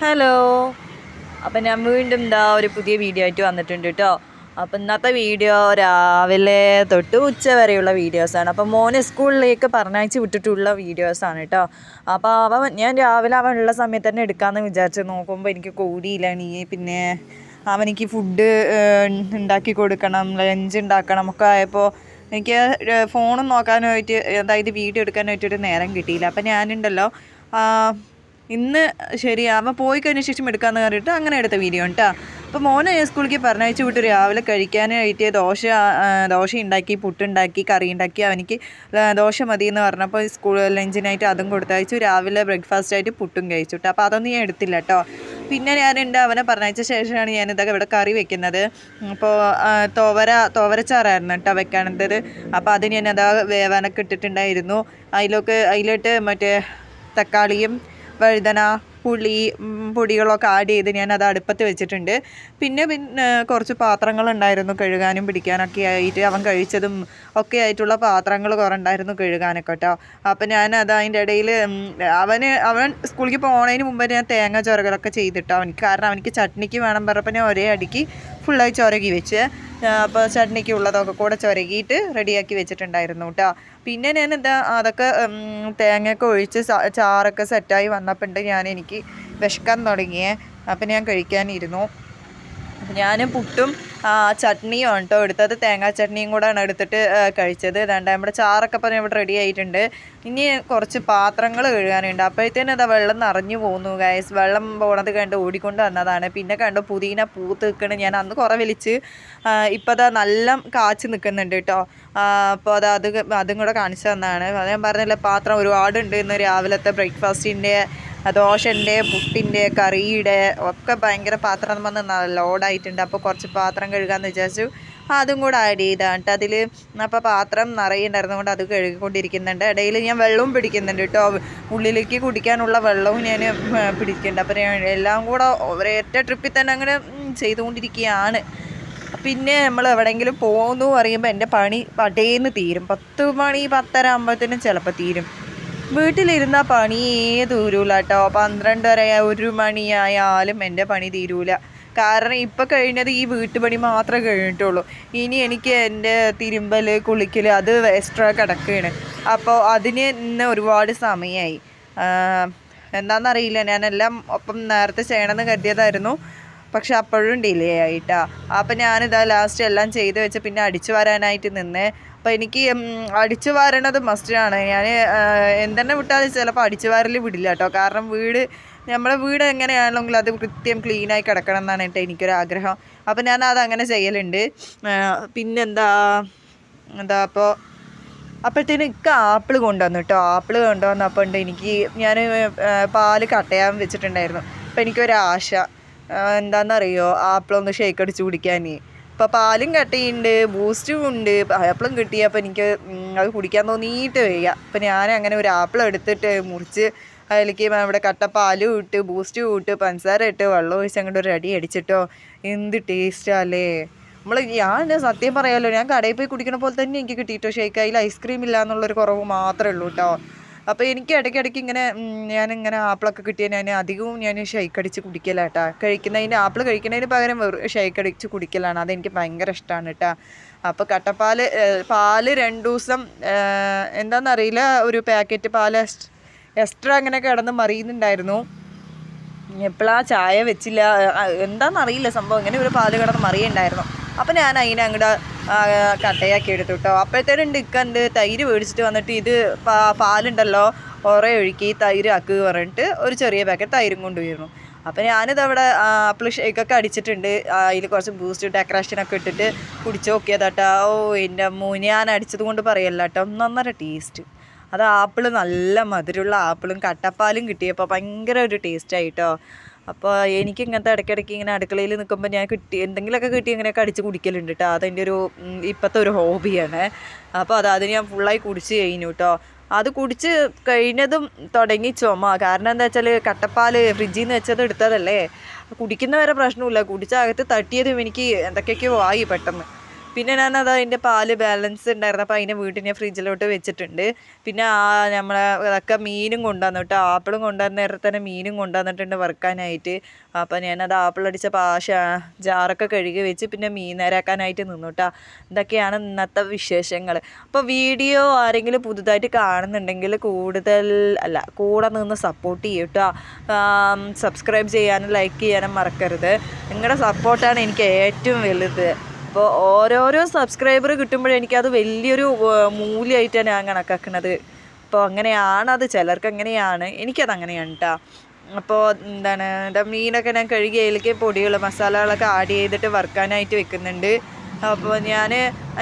Hello അപ്പം ഞാൻ വീണ്ടും എന്താ ഒരു പുതിയ വീഡിയോ ആയിട്ട് വന്നിട്ടുണ്ട് കേട്ടോ അപ്പം ഇന്നത്തെ വീഡിയോ രാവിലെ തൊട്ട് ഉച്ച വരെയുള്ള വീഡിയോസാണ് അപ്പം മോന് സ്കൂളിലേക്ക് പറഞ്ഞയച്ച് വിട്ടിട്ടുള്ള വീഡിയോസാണ് കേട്ടോ അപ്പോൾ അവൻ ഞാൻ രാവിലെ അവൻ ഉള്ള സമയത്ത് തന്നെ എടുക്കാമെന്ന് വിചാരിച്ച് നോക്കുമ്പോൾ എനിക്ക് കൂടിയില്ല നീ പിന്നെ അവനിക്ക് ഫുഡ് ഉണ്ടാക്കി കൊടുക്കണം ലഞ്ച് ഉണ്ടാക്കണം ഒക്കെ ആയപ്പോൾ എനിക്ക് ഫോണും നോക്കാനായിട്ട് അതായത് വീഡിയോ എടുക്കാനായിട്ടൊരു നേരം കിട്ടിയില്ല. അപ്പം ഞാനുണ്ടല്ലോ ഇന്ന് ശരി അവൻ പോയി കഴിഞ്ഞ ശേഷം എടുക്കാമെന്ന് കണ്ടിട്ട് അങ്ങനെ എടുത്ത വീഡിയോ കേട്ടോ അപ്പോൾ മോനെ സ്കൂളിലേക്ക് പറഞ്ഞയച്ചു വിട്ട് രാവിലെ കഴിക്കാനായിട്ട് ദോശ ദോശ ഉണ്ടാക്കി പുട്ടുണ്ടാക്കി കറി ഉണ്ടാക്കി അവനിക്ക് ദോശ മതി എന്ന് പറഞ്ഞപ്പോൾ സ്കൂൾ ലഞ്ചിനായിട്ട് അതും കൊടുത്തയച്ചു. രാവിലെ ബ്രേക്ക്ഫാസ്റ്റ് ആയിട്ട് പുട്ടും കഴിച്ചു കേട്ടോ അപ്പോൾ അതൊന്നും ഞാൻ എടുത്തില്ല കേട്ടോ പിന്നെ ഞാനുണ്ട് അവനെ പറഞ്ഞയച്ച ശേഷമാണ് ഞാൻ ഇതൊക്കെ ഇവിടെ കറി വെക്കുന്നത്. അപ്പോൾ തോവര തോവരച്ചാറായിരുന്നു കേട്ടോ വെക്കാനത് അപ്പോൾ അത് ഞാൻ അതാ വേവാനൊക്കെ ഇട്ടിട്ടുണ്ടായിരുന്നു. അതിലൊക്കെ അതിലോട്ട് മറ്റേ തക്കാളിയും വഴുതന പുളി പൊടികളൊക്കെ ആഡ് ചെയ്ത് ഞാൻ അത് അടുപ്പത്ത് വെച്ചിട്ടുണ്ട്. പിന്നെ പിന്നെ കുറച്ച് പാത്രങ്ങളുണ്ടായിരുന്നു കഴുകാനും പിടിക്കാനൊക്കെ ആയിട്ട്. അവൻ കഴിച്ചതും ഒക്കെ ആയിട്ടുള്ള പാത്രങ്ങൾ കുറേ ഉണ്ടായിരുന്നു കഴുകാനൊക്കെ കേട്ടോ അപ്പം ഞാൻ അത് അതിന്റെ ഇടയിൽ അവന് അവൻ സ്കൂളിലേക്ക് പോകുന്നതിന് മുമ്പ് ഞാൻ തേങ്ങ ചൊരകളൊക്കെ ചെയ്തിട്ടോ. അവൻ കാരണം അവനിക്ക് ചട്നിക്ക് വേണം പറഞ്ഞപ്പോൾ ഞാൻ ഒരേ അടിക്ക് ഫുള്ളായി ചൊരകി വെച്ച് അപ്പോൾ ചട്നിക്ക് ഉള്ളതൊക്കെ കൂടെ ചൊരകിയിട്ട് റെഡിയാക്കി വെച്ചിട്ടുണ്ടായിരുന്നു കേട്ടോ പിന്നെ ഞാൻ എന്താ അതൊക്കെ തേങ്ങയൊക്കെ ഒഴിച്ച് ചാറൊക്കെ സെറ്റായി വന്നപ്പോൾ ഞാൻ എനിക്ക് വിശക്കാൻ തുടങ്ങിയേ. അപ്പം ഞാൻ കഴിക്കാനിരുന്നു. ഞാൻ പുട്ടും ചട്നിയും ആണ് കേട്ടോ എടുത്തത്. തേങ്ങാ ചട്നിയും കൂടെയാണ് എടുത്തിട്ട് കഴിച്ചത്. രണ്ടാം നമ്മുടെ ചാറൊക്കെ പറഞ്ഞ് ഇവിടെ റെഡി ആയിട്ടുണ്ട്. ഇനി കുറച്ച് പാത്രങ്ങൾ കഴുകാനുണ്ട്. അപ്പോഴത്തേനും അതാ വെള്ളം നിറഞ്ഞു പോകുന്നു ഗൈസ് വെള്ളം പോണത് കണ്ട് ഓടിക്കൊണ്ട് വന്നതാണ്. പിന്നെ കണ്ടു പുതിന പൂത്ത് നിൽക്കണം ഞാൻ അന്ന് കുറേ വലിച്ച് ഇപ്പം അതാ നല്ല കാച്ച് നിൽക്കുന്നുണ്ട് കേട്ടോ അപ്പോൾ അത് അത് അതും കൂടെ കാണിച്ചു തന്നതാണ്. അത് ഞാൻ പറഞ്ഞില്ല പാത്രം ഒരുപാടുണ്ട് ഇന്ന് രാവിലത്തെ ബ്രേക്ക്ഫാസ്റ്റിന്റെ ദോശന്റെ പുട്ടിന്റെ കറിയുടെ ഒക്കെ ഭയങ്കര പാത്രം വന്ന് ലോഡായിട്ടുണ്ട് അപ്പോൾ കുറച്ച് പാത്രം കഴുകാമെന്ന് വിചാരിച്ചു. അതും കൂടെ ആഡ് ചെയ്താണ് കേട്ടോ അതിൽ അപ്പോൾ പാത്രം നിറയുണ്ടായിരുന്നുകൊണ്ട് അത് കഴുകിക്കൊണ്ടിരിക്കുന്നുണ്ട്. ഇടയിൽ ഞാൻ വെള്ളവും പിടിക്കുന്നുണ്ട് കേട്ടോ ഉള്ളിലേക്ക് കുടിക്കാനുള്ള വെള്ളവും ഞാൻ പിടിക്കുന്നുണ്ട്. അപ്പോൾ എല്ലാം കൂടെ ഒരേറ്റ ട്രിപ്പിൽ തന്നെ അങ്ങനെ ചെയ്തുകൊണ്ടിരിക്കുകയാണ്. പിന്നെ നമ്മൾ എവിടെയെങ്കിലും പോകുന്നു പറയുമ്പോൾ എന്റെ പണി പടേന്ന് തീരും. പത്ത് മണി പത്തര ആകുമ്പോഴത്തേനും ചിലപ്പോൾ തീരും. വീട്ടിലിരുന്ന പണി തീരൂല കേട്ടോ പന്ത്രണ്ടര ഒരു മണിയായാലും എന്റെ പണി തീരൂല. കാരണം ഇപ്പം കഴിഞ്ഞത് ഈ വീട്ടുപണി മാത്രമേ കഴിഞ്ഞിട്ടുള്ളൂ. ഇനി എനിക്ക് എന്റെ തിരുമ്പൽ കുളിക്കൽ അത് എക്സ്ട്രാ കിടക്കുകയാണ് അപ്പോൾ അതിന് ഇന്ന് ഒരുപാട് സമയമായി എന്താണെന്നറിയില്ല. ഞാനെല്ലാം ഒപ്പം നേരത്തെ ചെയ്യണമെന്ന് കരുതിയതായിരുന്നു. പക്ഷെ അപ്പോഴും ഡിലേ ആയിട്ടാ. അപ്പം ഞാനിതാ ലാസ്റ്റ് എല്ലാം ചെയ്ത് വെച്ച് പിന്നെ അടിച്ചു വരാനായിട്ട് നിന്നേ. അപ്പോൾ എനിക്ക് അടിച്ചു വാരണത് മസ്റ്റാണ് ഞാൻ എന്തെന്നെ വിട്ടാലും ചിലപ്പോൾ അടിച്ചു വാരൽ വിടില്ല കേട്ടോ കാരണം വീട് നമ്മളെ വീട് എങ്ങനെയാണെങ്കിൽ അത് കൃത്യം ക്ലീനായി കിടക്കണം എന്നാണ് കേട്ടോ എനിക്കൊരാഗ്രഹം അപ്പം ഞാൻ അത് അങ്ങനെ ചെയ്യലുണ്ട്. പിന്നെന്താ എന്താ അപ്പോൾ അപ്പോഴത്തേനും ഇക്ക ആപ്പിൾ കൊണ്ടുവന്നു കേട്ടോ ആപ്പിൾ കൊണ്ടുവന്നപ്പോൾ ഉണ്ട് എനിക്ക് ഞാൻ പാൽ കട്ടയാൻ വെച്ചിട്ടുണ്ടായിരുന്നു. അപ്പോൾ എനിക്കൊരാശ എന്താണെന്നറിയോ ആപ്പിളൊന്ന് ഷേക്ക് അടിച്ച് കുടിക്കാൻ ഇപ്പോൾ പാലും കട്ടയുണ്ട് ബൂസ്റ്റും ഉണ്ട്. ആപ്പിളും കിട്ടിയപ്പോൾ എനിക്ക് ഉം, അത് കുടിക്കാൻ തോന്നിയിട്ട് വയ്യ. അപ്പോൾ ഞാൻ അങ്ങനെ ഒരു ആപ്പിൾ എടുത്തിട്ട് മുറിച്ച് അതിലേക്ക് നമ്മുടെ കട്ടപ്പാലും ഇട്ട് ബൂസ്റ്റും ഇട്ട് പഞ്ചസാര ഇട്ട് വെള്ളം ഒഴിച്ച് അങ്ങോട്ട് ഒരു അടി അടിച്ചിട്ടോ. എന്ത് ടേസ്റ്റാ അല്ലേ നമ്മൾ ഞാൻ സത്യം പറയാമല്ലോ ഞാൻ കടയിൽ പോയി കുടിക്കണ പോലെ തന്നെ എനിക്ക് കിട്ടിയിട്ടോ ഷേക്ക് അതിൽ ഐസ്ക്രീം ഇല്ല എന്നുള്ളൊരു കുറവ് മാത്രമേ ഉള്ളൂ കേട്ടോ അപ്പോൾ എനിക്ക് ഇടയ്ക്കിടയ്ക്ക് ഇങ്ങനെ ഞാനിങ്ങനെ ആപ്പിളൊക്കെ കിട്ടിയാൽ ഞാൻ അധികവും ഞാൻ ഷേക്ക് അടിച്ച് കുടിക്കലാട്ടാ. കഴിക്കുന്നതിന് ആപ്പിൾ കഴിക്കുന്നതിന് പകരം ഷേക്ക് അടിച്ച് കുടിക്കലാണ്. അതെനിക്ക് ഭയങ്കര ഇഷ്ടമാണ് കേട്ടോ അപ്പോൾ കട്ടപ്പാൽ പാൽ രണ്ട് ദിവസം എന്താണെന്നറിയില്ല ഒരു പാക്കറ്റ് പാൽ എക്സ്ട്രാ അങ്ങനെ കിടന്ന് മറിയുന്നുണ്ടായിരുന്നു. എപ്പോഴാ ചായ വെച്ചില്ല എന്താണെന്നറിയില്ല സംഭവം. ഇങ്ങനെ ഒരു പാൽ കിടന്ന് മറിയുണ്ടായിരുന്നു അപ്പം ഞാൻ അതിനെ അങ്ങോട്ട് കട്ടയാക്കി എടുത്തു കേട്ടോ അപ്പോഴത്തേനും ഡിക്കണ്ട് തൈര് മേടിച്ചിട്ട് വന്നിട്ട് ഇത് പാലുണ്ടല്ലോ ഒറേ ഒഴുക്കി തൈര് ആക്കുക പറഞ്ഞിട്ട് ഒരു ചെറിയ പാക്കറ്റ് തൈരും കൊണ്ടുവരുന്നു. അപ്പം ഞാനിത് അവിടെ ആപ്പിൾ ഷേക്കൊക്കെ അടിച്ചിട്ടുണ്ട്. അതിൽ കുറച്ച് ബൂസ്റ്റ് ഡെക്കറേഷനൊക്കെ ഇട്ടിട്ട് കുടിച്ച് നോക്കിയതാട്ടാ. ഓ എന്റെ മൂന്ന് ഞാൻ അടിച്ചത് കൊണ്ട് പറയല്ല കേട്ടോ നന്നര ടേസ്റ്റ് അത് ആപ്പിൾ നല്ല മധുരമുള്ള ആപ്പിളും കട്ടപ്പാലും കിട്ടിയപ്പോൾ ഭയങ്കര ഒരു ടേസ്റ്റ് ആയിട്ടോ അപ്പോൾ എനിക്ക് ഇങ്ങനത്തെ ഇടയ്ക്കിടയ്ക്ക് ഇങ്ങനെ അടുക്കളയിൽ നിൽക്കുമ്പോൾ ഞാൻ കിട്ടി എന്തെങ്കിലുമൊക്കെ കിട്ടി ഇങ്ങനെയൊക്കെ കടിച്ച് കുടിക്കലുണ്ട് കേട്ടോ അതെന്റെ ഒരു ഇപ്പോഴത്തെ ഒരു ഹോബിയാണ്. അപ്പോൾ അത് അത് ഞാൻ ഫുള്ളായി കുടിച്ച് കഴിഞ്ഞു കേട്ടോ അത് കുടിച്ച് കഴിഞ്ഞതും തുടങ്ങി ചുമ. കാരണം എന്താ വെച്ചാൽ കട്ടപ്പാൽ ഫ്രിഡ്ജിൽ നിന്ന് വെച്ചത് എടുത്തതല്ലേ? കുടിക്കുന്ന വരെ പ്രശ്നമില്ല. കുടിച്ച അകത്ത് തട്ടിയതും എനിക്ക് എന്തൊക്കെയൊക്കെയോ ആയി പെട്ടെന്ന്. പിന്നെ ഞാൻ ഞാനത് അതിന്റെ പാൽ ബാലൻസ് ഉണ്ടായിരുന്നു. അപ്പോൾ അതിനെ വീട്ടിൽ ഞാൻ ഫ്രിഡ്ജിലോട്ട് വെച്ചിട്ടുണ്ട്. പിന്നെ ആ നമ്മളെ അതൊക്കെ മീനും കൊണ്ടുവന്നു കേട്ടോ. ആപ്പിളും കൊണ്ടുവന്ന നേരത്തെ തന്നെ മീനും കൊണ്ടുവന്നിട്ടുണ്ട് വറുക്കാനായിട്ട്. അപ്പോൾ ഞാനത് ആപ്പിൾ അടിച്ച പാശ ജാറൊക്കെ കഴുകി വെച്ച് പിന്നെ മീൻ നേരാക്കാനായിട്ട് നിന്നു കേട്ടോ. ഇതൊക്കെയാണ് ഇന്നത്തെ വിശേഷങ്ങൾ അപ്പോൾ വീഡിയോ ആരെങ്കിലും പുതുതായിട്ട് കാണുന്നുണ്ടെങ്കിൽ കൂടുതൽ അല്ല കൂടെ നിന്ന് സപ്പോർട്ട് ചെയ്യും കേട്ടോ. സബ്സ്ക്രൈബ് ചെയ്യാനും ലൈക്ക് ചെയ്യാനും മറക്കരുത്. നിങ്ങളുടെ സപ്പോർട്ടാണ് എനിക്ക് ഏറ്റവും വലുത്. അപ്പോൾ ഓരോരോ സബ്സ്ക്രൈബർ കിട്ടുമ്പോഴേ എനിക്കത് വലിയൊരു മൂല്യമായിട്ടാണ് ഞാൻ കണക്കാക്കുന്നത്. അപ്പോൾ അങ്ങനെയാണ് അത് ചിലർക്ക് അങ്ങനെയാണ് എനിക്കത് അങ്ങനെയാണ് കേട്ടോ അപ്പോൾ എന്താണ് എന്റെ മീനൊക്കെ ഞാൻ കഴുകി അതിലേക്ക് പൊടികൾ മസാലകളൊക്കെ ആഡ് ചെയ്തിട്ട് വറുക്കാനായിട്ട് വെക്കുന്നുണ്ട്. അപ്പോൾ ഞാൻ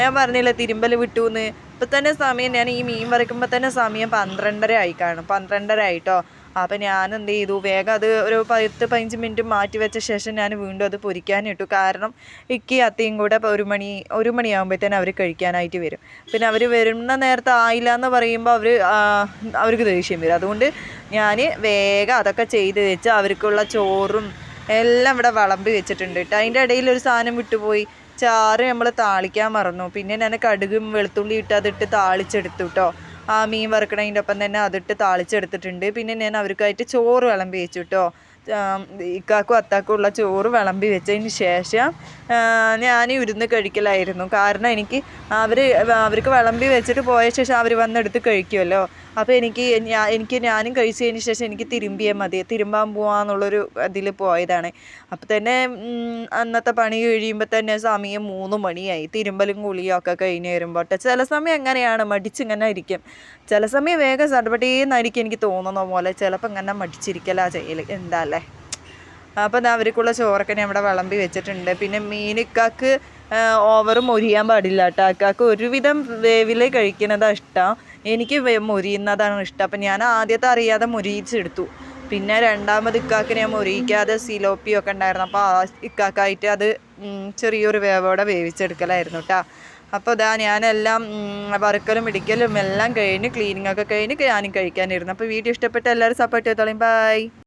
ഞാൻ പറഞ്ഞില്ല തിരുമ്പൽ വിട്ടു എന്ന് ഇപ്പം തന്നെ സമയം ഞാൻ ഈ മീൻ വറുക്കുമ്പോൾ തന്നെ സമയം പന്ത്രണ്ടര ആയി കാണും. പന്ത്രണ്ടര ആയിട്ടോ? അപ്പം ഞാൻ എന്ത് ചെയ്തു വേഗം അത് ഒരു പത്ത് പതിനഞ്ച് മിനിറ്റ് മാറ്റി വെച്ച ശേഷം ഞാൻ വീണ്ടും അത് പൊരിക്കാനിട്ടു. കാരണം ഇക്കി അത്തയും കൂടെ ഒരു മണി ഒരു മണിയാകുമ്പോഴത്തേനും അവർ കഴിക്കാനായിട്ട് വരും. പിന്നെ അവർ വരുന്ന നേരത്തെ ആയില്ല എന്ന് പറയുമ്പോൾ അവർ അവർക്ക് ദേഷ്യം വരും. അതുകൊണ്ട് ഞാൻ വേഗം അതൊക്കെ ചെയ്ത് വെച്ച് അവർക്കുള്ള ചോറും എല്ലാം ഇവിടെ വിളമ്പി വെച്ചിട്ടുണ്ട് കേട്ടോ. അതിന്റെ ഇടയിൽ ഒരു സാധനം വിട്ടുപോയി. ചാറ് നമ്മൾ താളിക്കാൻ മറന്നു. പിന്നെ ഞാൻ കടുകും വെളുത്തുള്ളി ഇട്ട് അതിട്ട് താളിച്ചെടുത്തു കേട്ടോ. മീൻ വറുക്കണതിന്റെ ഒപ്പം തന്നെ അതിട്ട് താളിച്ചെടുത്തിട്ടുണ്ട്. പിന്നെ ഞാൻ അവർക്കായിട്ട് ചോറ് വിളമ്പി വെച്ചു കേട്ടോ. ഇക്കാക്കും അത്താക്കും ഉള്ള ചോറ് വിളമ്പി വെച്ചതിന് ശേഷം ഞാൻ ഇരുന്ന് കഴിക്കലായിരുന്നു. കാരണം എനിക്ക് അവർ അവർക്ക് വിളമ്പി വെച്ചിട്ട് പോയ ശേഷം അവർ വന്നെടുത്ത് കഴിക്കുമല്ലോ അപ്പോൾ എനിക്ക് ഞാൻ എനിക്ക് ഞാനും കഴിച്ചതിന് ശേഷം എനിക്ക് തിരുമ്പിയാൽ മതി. തിരുമ്പാൻ പോവാന്നുള്ളൊരു ഇതിൽ പോയതാണ്. അപ്പോൾ തന്നെ അന്നത്തെ പണി കഴിയുമ്പോൾ തന്നെ സമയം മൂന്ന് മണിയായി. തിരുമ്പലും കുളിയും ഒക്കെ കഴിഞ്ഞ് വരുമ്പോൾ ചില സമയം എങ്ങനെയാണ്? മടിച്ചിങ്ങനെ ഇരിക്കും. ചില സമയം വേഗം സടപടേന്നായിരിക്കും എനിക്ക് തോന്നുന്ന പോലെ. ചിലപ്പോൾ ഇങ്ങനെ മടിച്ചിരിക്കലാ ചെയ്യൽ എന്താ അപ്പോൾ ദാ അവർക്കുള്ള ചോറൊക്കെ ഇവിടെ വിളമ്പി വെച്ചിട്ടുണ്ട്. പിന്നെ മീനിക്കാക്ക് ഓവർ മൊരിയാൻ പാടില്ല കേട്ടോ. അക്കാക്ക് ഒരുവിധം വേവിൽ കഴിക്കുന്നതാണ് ഇഷ്ടം. എനിക്ക് മൊരിയുന്നതാണ് ഇഷ്ടം. അപ്പം ഞാൻ ആദ്യത്തെ അറിയാതെ മൊരിയിച്ചെടുത്തു. പിന്നെ രണ്ടാമത് ഇക്കാക്ക് ഞാൻ മൊരിയിക്കാതെ സിലോപ്പിയൊക്കെ ഉണ്ടായിരുന്നു. അപ്പോൾ ആ ഇക്കാക്കായിട്ട് അത് ചെറിയൊരു വേവോടെ വേവിച്ചെടുക്കലായിരുന്നു കേട്ടോ. അപ്പോൾ ഇതാ ഞാനെല്ലാം വറുക്കലും ഇടിക്കലും എല്ലാം കഴിഞ്ഞ് ക്ലീനിങ്ങൊക്കെ കഴിഞ്ഞ് ഞാനും കഴിക്കാനിരുന്നു. അപ്പോൾ വീഡിയോ ഇഷ്ടപ്പെട്ട എല്ലാവരും സപ്പോർട്ട് ചെയ്തോളീം. ബൈ